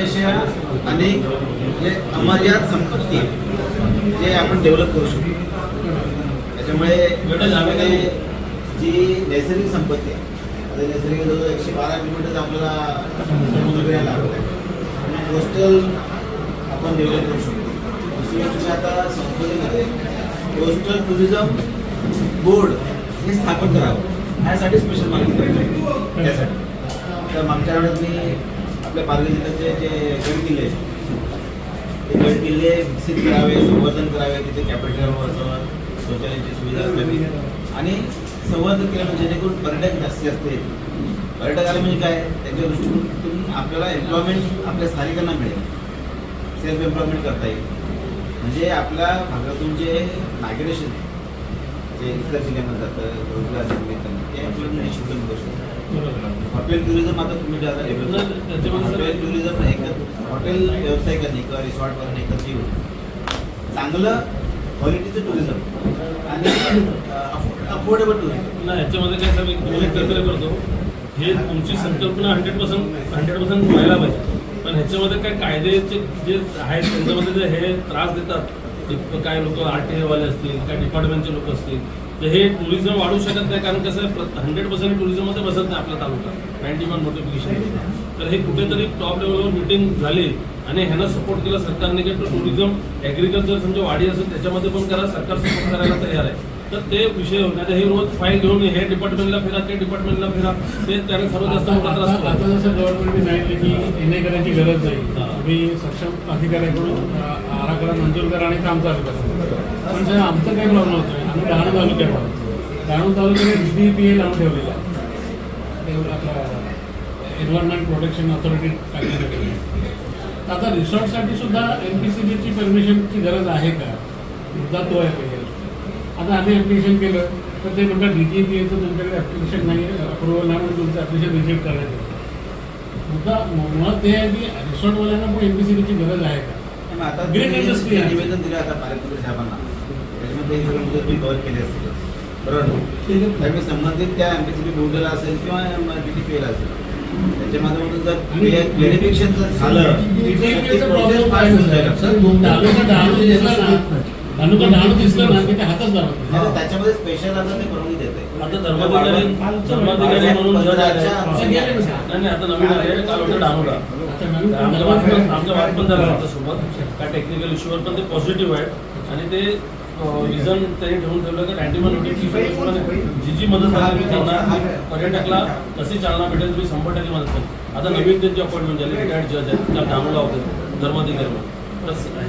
अशा अनेक म्हणजे अमर्याद संपत्ती जे आपण डेव्हलप करू शकतो. त्याच्यामुळे त्याच्यामध्ये जी नैसर्गिक संपत्ती आहे नैसर्गिक जवळ एकशे बारा किलोमीटर आपल्याला समुद्रकिनारा लागत आहे. कोस्टल आपण डेव्हलप करू शकतो. दुसरी गोष्ट म्हणजे आता संसदेमध्ये कोस्टल टुरिझम बोर्ड हे स्थापन करावं. ह्यासाठी स्पेशल करायचं त्यासाठी. तर मागच्या वेळेस मी आपल्या पालघर जिल्ह्याचे जे गड किल्ले आहेत, ते गड किल्ले विकसित करावे संवर्धन करावे तिथे कॅपिटल असावं शौचालयाची सुविधा असावी आणि संवर्धन केलं म्हणजे जेणेकरून पर्यटक जास्ती जास्त येतील पर्यटक आले म्हणजे काय? त्यांच्या दृष्टीकोनातून आपल्याला एम्प्लॉयमेंट आपल्या स्थानिकांना मिळेल. सेल्फ एम्प्लॉयमेंट करता येईल. म्हणजे आपल्या भागातून जे मायग्रेशन जे इतर जिल्ह्यामध्ये जातं रोजगार निमित्तानं ते एम्प्लॉयमेंट निश्चित कमी करू शकतो हॉटेल टुरिझम आता तुम्ही जे आता डेव्हलप नाही, त्याच्यामध्ये सर- हॉटेल टुरिझम एक हॉटेल व्यावसायिकांनी किंवा रिसॉर्टवरनं एकत्र येऊन चांगलं क्वालिटीचं टुरिझम आणि अफोर्डेबल टुरिझम नाही याच्यामध्ये काय सर एक दोन एकत्र करतो. हे तुमची संकल्पना हंड्रेड पर्सेंट हंड्रेड पर्सेंट व्हायला पाहिजे. पण ह्याच्यामध्ये काय कायद्याचे जे आहेत त्यांच्यामध्ये जे हे त्रास देतात ते काय लोक आर टी वाले असतील काय डिपार्टमेंटचे लोक असतील तर हे टुरिझम वाढू शकत नाही कारण कसं हंड्रेड पर्सेंट टुरिझममध्ये बसत नाही आपला तालुका. नाईन्टी वन नोटिफिकेशन तर हे कुठेतरी टॉप लेवलवर मिटिंग झाली आणि ह्यांना सपोर्ट केला सरकारने की टुरिझम ॲग्रिकल्चर समजा वाढी असेल त्याच्यामध्ये पण करा सरकार सपोर्ट करायला तयार आहे. तर ते विषय होता. हे रोज फाईल घेऊन हे डिपार्टमेंटला फिरा ते डिपार्टमेंटला फिरा. ते त्याने सर्वात जास्त मोठा त्रास आता आता होतो. जसं गव्हर्नमेंटने सांगितलं की एन करायची गरज नाही. तुम्ही सक्षम अधिकाऱ्याकडून आराखडा मंजूर करा आणि काम चालू करा. पण सर आमचं काही प्रॉब्लेम होतोय? आम्ही डहाणू तालुक्यात आहोत. डहाणू तालुक्याने डी पी ए लावून ठेवलेलं एन्व्हायरमेंट प्रोटेक्शन ऑथॉरिटी टाकलेली आता रिसॉर्टसाठी सुद्धा एन पी सी बीची परमिशनची गरज आहे का? मुद्दा तो आहे आता आम्ही ॲप्लिकेशन केलं तर ते म्हणतात डी टी पी एचं तुमच्याकडे ॲप्लिकेशन नाही अप्रुव्हल नाही म्हणून तुमचं ॲप्लिकेशन रिजेक्ट येतं मुद्दा मुळात ते आहे की रिसॉर्टवाल्यांना पण एन पी सी बीची गरज आहे का आता जे आहे. निवेदन दिलं आता पालकमंत्री साहेबांना त्याच्यामध्ये हे सगळं मुद्दे तुम्ही कव्हर केले असतील बरोबर? त्यामुळे संबंधित त्या एमपीसीबी बोर्डाला असेल किंवा डीटीपीएल असेल त्याच्या माध्यमातून जर क्लिअरिफिकेशन जर झालं process fast होऊन जाईल. तालुका डहाणू दिसला ना तालुका डहाणू दिसलं ना की ते हातच लावत नाही. नाही, तर त्याच्यामध्ये स्पेशल आता ते परवानगी देते आता धर्माधिकारी धर्माधिकारी म्हणून जज आले नाही नाही आता नवीन आले. काल होतं डानोडा आता नवीन आमचा वाद पण आमचा वाद पण झाला त्यांच्यासोबत काय टेक्निकल इश्यूवर पण ते पॉझिटिव्ह आहे आणि ते रिझन त्यांनी ठेवून ठेवलं की नोटिफिकेशन जी जी मदत झाली त्यांना पर्यटकला कशी चालना भेटेल तुम्ही शंभर टक्के मदत आता नवीन त्यांची अपॉइंटमेंट झाली. रिटायर्ड जज आहेत त्या डानोला होते धर्माधिकारी म्हणून.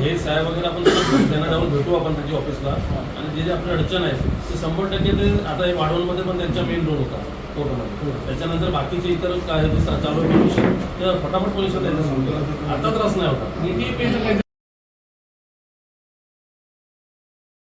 हे साहेब वगैरे आपण त्यांना जाऊन भेटू आपण त्यांच्या ऑफिसला. आणि जे जे आपली अडचण आहे ते शंभर टक्के ते आता हे वाढवणमध्ये पण त्यांचा मेन रोल होता कोर्टामध्ये. त्याच्यानंतर बाकीचे इतर काय चालू आहे ते फटाफट पोलिसांना त्यांना सांगतो आता त्रास नाही होता.